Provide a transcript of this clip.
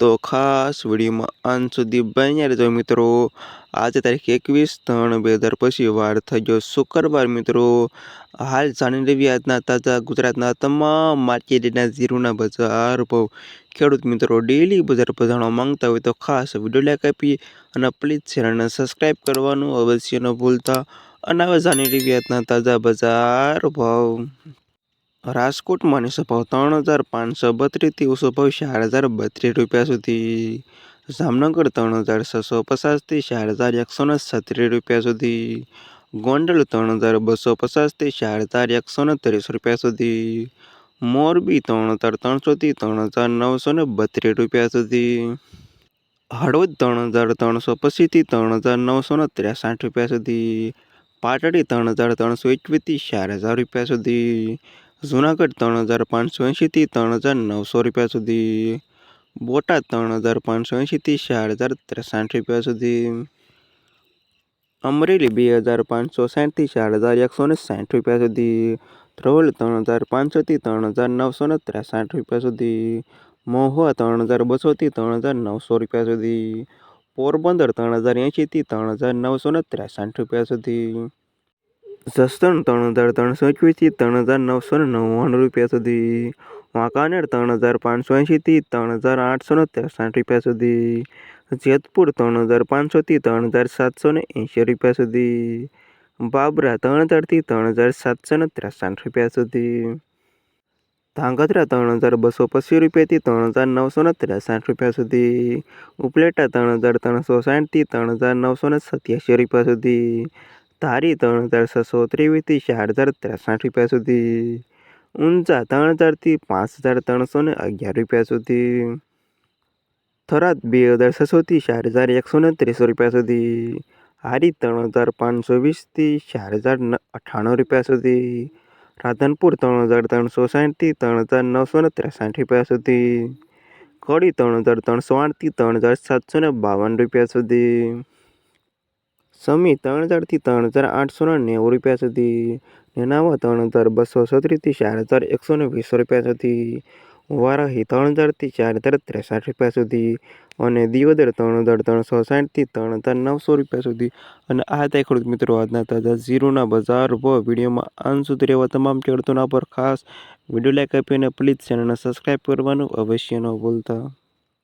તો ખાસ વિડીયોમાં અંત સુધી બન્યા રહેજો મિત્રો. આજે તારીખ એકવીસ ત્રણ બે હજાર પછી વાર થઈ ગયો શુક્રવાર મિત્રો. હાલ જાણી લેવી આજના તાજા ગુજરાતના તમામ માર્કેટના ઝીરોના બજાર ભાવ. ખેડૂત મિત્રો ડેલી બજાર પર જાણવા માંગતા હોય તો ખાસ વીડિયો લાઈક આપી અને પ્લીઝ ચેનલને સબસ્ક્રાઈબ કરવાનું અવશ્ય ન ભૂલતા. અને હવે જાણી લેવી આજના તાજા બજાર ભાવ. રાજકોટમાં નીચો ભાવ ત્રણ હજાર પાંચસો બત્રીસથી ઓછો ભાવ ચાર હજાર બત્રીસ રૂપિયા સુધી. જામનગર ત્રણ હજાર છસો પચાસથી ચાર હજાર એકસો ને છત્રીસ રૂપિયા સુધી. ગોંડલ ત્રણ હજાર બસો પચાસથી ચાર હજાર એકસો ને ત્રીસ રૂપિયા સુધી. મોરબી ત્રણ હજાર ત્રણસોથી ત્રણ હજાર નવસો ને બત્રીસ રૂપિયા સુધી. હળવદ ત્રણ હજાર ત્રણસો પચીસથી ત્રણ હજાર નવસો ને ત્રેસાઠ રૂપિયા સુધી. પાટડી ત્રણ હજાર ત્રણસો એકવીસથી ચાર હજાર રૂપિયા સુધી. જુનાગઢ ત્રણ હજાર પાંચસો એંશીથી ત્રણ હજાર નવસો રૂપિયા સુધી. બોટાદ ત્રણ હજાર પાંચસો એંશીથી ચાર હજાર ત્રેસઠ રૂપિયા સુધી. અમરેલી બે હજાર પાંચસો સાઠથી ચાર હજાર એકસો ને સાઠ રૂપિયા સુધી. ધ્રોલ ત્રણ હજાર પાંચસોથી ત્રણ હજાર નવસો ને ત્રેસઠ રૂપિયા સુધી. મહુવા ત્રણ હજાર બસોથી ત્રણ હજાર નવસો રૂપિયા સુધી. પોરબંદર ત્રણ હજાર એંશીથી ત્રણ હજાર નવસો ને ત્રેસઠ રૂપિયા સુધી. જસદણ ત્રણ હજાર ત્રણસો એકવીસથી ત્રણ હજાર નવસો નવ્વાણું રૂપિયા સુધી વાંકાનેર ત્રણ હજાર પાંચસો એંશીથી ત્રણ હજાર આઠસો ને ત્રેસઠ રૂપિયા સુધી જેતપુર ત્રણ હજાર પાંચસોથી ત્રણ હજાર સાતસો ને એંશી રૂપિયા સુધી બાબરા ત્રણ હજારથી ત્રણ હજાર સાતસો ને ત્રેસઠ રૂપિયા સુધી ધાંગધ્રા ત્રણ હજાર બસો પચીસ રૂપિયાથી ત્રણ હજાર નવસો ને ત્રેસઠ રૂપિયા સુધી ઉપલેટા ત્રણ હજાર ત્રણસો સાઠથી ત્રણ હજાર નવસો ને સત્યાસી રૂપિયા સુધી ધારી ત્રણ હજાર છસો ત્રેવીસથી ચાર હજાર ત્રેસઠ રૂપિયા સુધી. ઊંઝા ત્રણ હજારથી પાંચ હજાર ત્રણસો ને અગિયાર રૂપિયા સુધી. થરાદ બે હજાર છસોથી ચાર હજાર એકસો ને ત્રીસ રૂપિયા સુધી. હારી ત્રણ હજાર પાંચસો વીસથી ચાર હજાર અઠ્ઠાણું રૂપિયા સુધી. રાધનપુર ત્રણ હજાર ત્રણસો સાઠથી ત્રણ હજાર નવસો ને ત્રેસઠ રૂપિયા સુધી. કડી ત્રણ હજાર ત્રણસો આઠથી ત્રણ હજાર સાતસો ને બાવન રૂપિયા સુધી. સમી ત્રણ હજારથી ત્રણ હજાર આઠસો નેવું રૂપિયા સુધી. નેનાવા ત્રણ હજાર બસો છત્રીસથી ચાર હજાર એકસો ને વીસ રૂપિયા સુધી. વારાહી ત્રણ હજારથી ચાર હજાર ત્રેસઠ રૂપિયા સુધી. અને દિયોદર ત્રણ હજાર ત્રણસો સાઠથી ત્રણ હજાર નવસો રૂપિયા સુધી. અને આ તે ખેડૂત મિત્રો આજના તાજા ઝીરોના બજાર વ વિડીયોમાં. અંત સુધી રહેવા તમામ ખેડૂતોના પર ખાસ વીડિયો લાઈક આપીને પ્લીઝ ચેનલને સબસ્ક્રાઈબ કરવાનું અવશ્ય ન ભૂલતા.